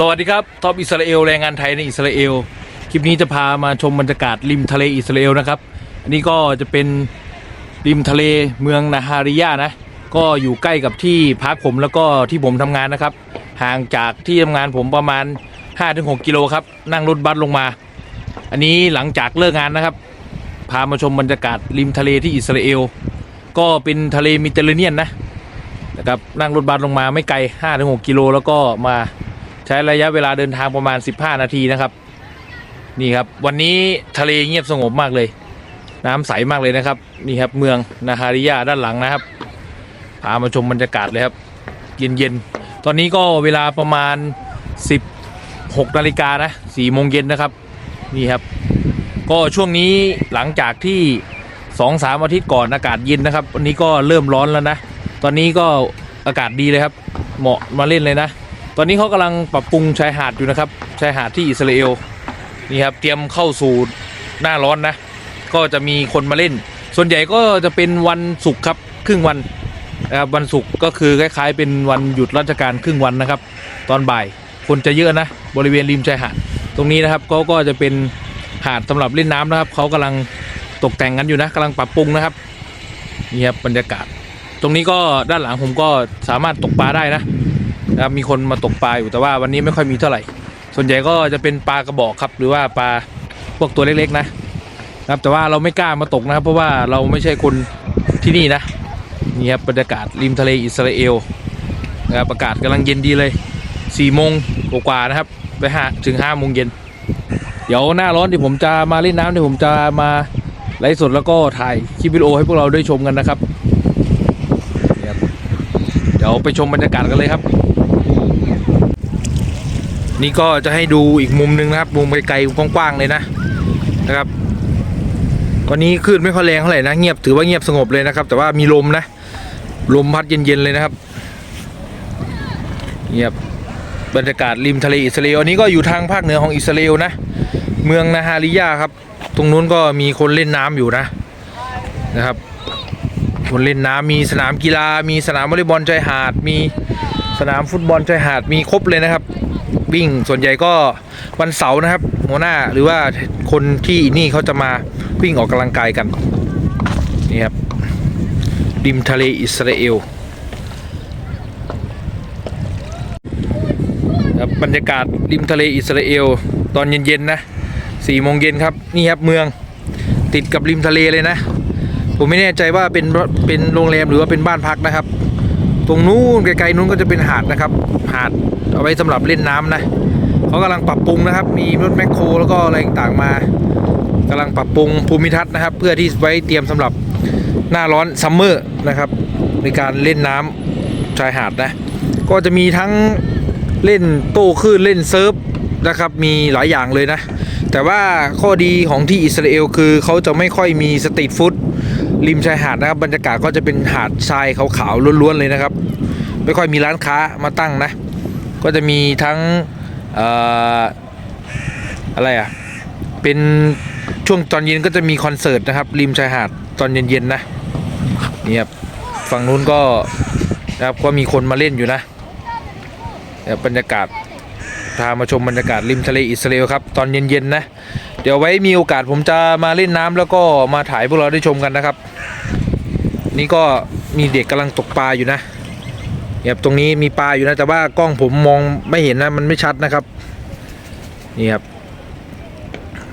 สวัสดีครับท็อปอิสราเอลแรงงานไทยในอิสราเอลคลิปนี้จะพามาชมบรรยากาศริมทะเลอิสราเอลนะครับ อันนี้ก็จะเป็นริมทะเลเมืองนาฮาริยานะ ก็อยู่ใกล้กับที่พักผมแล้วก็ที่ผมทำงานนะครับ ห่างจากที่ทำงานผมประมาณ 5-6 กิโลครับ นั่งรถบัสลงมา อันนี้หลังจากเลิกงานนะครับ พามาชมบรรยากาศริมทะเลที่อิสราเอลก็เป็นทะเลมิเตอร์เรเนียนนะนะครับนั่งรถบัสลงมาไม่ไกล 5-6 กิโลแล้วก็มา ใช้ระยะเวลาเดินทางประมาณ 15 นาทีนะครับ นี่ครับ วันนี้ทะเลเงียบสงบมากเลย น้ำใสมากเลยนะครับ นี่ครับเมืองนาฮาริยาด้านหลังนะครับพามาชมบรรยากาศเลยครับ เย็นๆ ตอนนี้ก็เวลาประมาณ 16นาฬิกานะ4โมงเย็นนะครับ นี่ครับ ก็ช่วงนี้หลังจากที่สองสามอาทิตย์ก่อนอากาศเย็นนะครับ วันนี้ก็เริ่มร้อนแล้วนะ ตอนนี้ก็อากาศดีเลยครับ เหมาะมาเล่นเลยนะ ตอนนี้เขากำลังปรับปรุงชายหาดอยู่นะครับ ชายหาดที่อิสราเอลนี่ครับเตรียมเข้าสู่หน้าร้อนนะ ก็จะมีคนมาเล่น ส่วนใหญ่ก็จะเป็นวันศุกร์ครับครึ่งวันนะครับวันศุกร์ก็คือคล้ายๆ เป็นวันหยุดราชการครึ่งวันนะครับ ตอนบ่ายคนจะเยอะนะบริเวณริมชายหาดตรงนี้นะครับเขาก็จะเป็นหาดสำหรับเล่นน้ำนะครับเขากำลังตกแต่งกันอยู่นะกำลังปรับปรุงนะครับนี่ครับบรรยากาศ ตรงนี้ก็ด้านหลังผมก็สามารถตกปลาได้นะ นะครับมีคนมาตกปลาอยู่แต่ว่าวันนี้ไม่ค่อยมีเท่าไหร่ ส่วนใหญ่ก็จะเป็นปลากระบอกครับ หรือว่าปลาพวกตัวเล็กๆนะครับแต่ว่าเราไม่กล้ามาตกนะครับ เพราะว่าเราไม่ใช่คนที่นี่นะนี่ครับบรรยากาศริมทะเลอิสราเอลนะครับอากาศกำลังเย็นดีเลย4โมงกว่าๆนะครับ ไปห้าถึงห้าโมงเย็นเดี๋ยวหน้าร้อนที่ผมจะมาเล่นน้ำที่ผมจะมาไลฟ์สดแล้วก็ถ่ายคลิปวิดีโอให้พวกเราได้ชมกันนะครับ ดี๋ยวไปชมบรรยากาศกันเลยครับ นี่ก็จะให้ดูอีกมุมหนึ่งนะครับ มุมไกลๆกว้างๆเลยนะนะครับวันนี้คลื่นไม่ค่อยแรงเท่าไหร่นะเงียบถือว่าเงียบสงบเลยนะครับ แต่ว่ามีลมนะ ลมพัดเย็นๆเลยนะครับเงียบบรรยากาศริมทะเลอิสราเอลอันนี้ก็อยู่ทางภาคเหนือของอิสราเอลนะ เมืองนาฮาริยาครับ ตรงนู้นก็มีคนเล่นน้ำอยู่นะนะครับ คนเล่นน้ำมีสนามกีฬา มีสนามวอลเลย์บอลชายหาด มีสนามฟุตบอลชายหาดมีครบเลยนะครับ วิ่งส่วนใหญ่ก็วันเสาร์นะครับหัวหน้าหรือว่าคนที่นี่เขาจะมาวิ่งออกกำลังกายกันนี่ครับริมทะเลอิสราเอลครับบรรยากาศริมทะเลอิสราเอลตอนเย็นๆนะสี่โมงเย็นครับนี่ครับเมืองติดกับริมทะเลเลยนะ ผมไม่แน่ใจว่าเป็นเป็นโรงแรมหรือว่าเป็นบ้านพักนะครับ ตรงนู้นไกลๆนู้นก็จะเป็นหาดนะครับ หาดเอาไว้สำหรับเล่นน้ำนะเขากำลังปรับปรุงนะครับ มีรถแมคโครแล้วก็อะไรต่างๆมากำลังปรับปรุงภูมิทัศน์นะครับ เพื่อที่ไว้เตรียมสำหรับหน้าร้อนซัมเมอร์นะครับ ในการเล่นน้ำชายหาดนะก็จะมีทั้งเล่นโต้คลื่นเล่นเซิร์ฟนะครับ มีหลายอย่างเลยนะ แต่ว่าข้อดีของที่อิสราเอลคือเขาจะไม่ค่อยมีสตรีทฟู้ด ริมชายหาดนะครับบรรยากาศก็จะเป็นหาดทรายขาวๆล้วนๆเลยนะครับ ไม่ค่อยมีร้านค้ามาตั้งนะ ก็จะมีทั้งออะไรอะเป็นช่วงตอนเย็นก็จะมีคอนเสิร์ตนะครับ ริมชายหาดตอนเย็นๆนะนี่ครับฝั่งนู้นก็นะครับก็มีคนมาเล่นอยู่นะบรรยากาศพามาชมบรรยากาศริมทะเลอิสราเอลครับ ตอนเย็นๆนะ เดี๋ยวไว้มีโอกาสผมจะมาเล่นน้ำแล้วก็มาถ่ายพวกเราได้ชมกันนะครับ นี่ก็มีเด็กกำลังตกปลาอยู่นะเนี่ยตรงนี้มีปลาอยู่นะ แต่ว่ากล้องผมมองไม่เห็นนะมันไม่ชัดนะครับนี่ครับ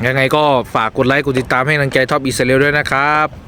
ยังไงก็ฝากกดไลค์กดติดตามให้กำลังใจท็อปอิสราเอลด้วยนะครับ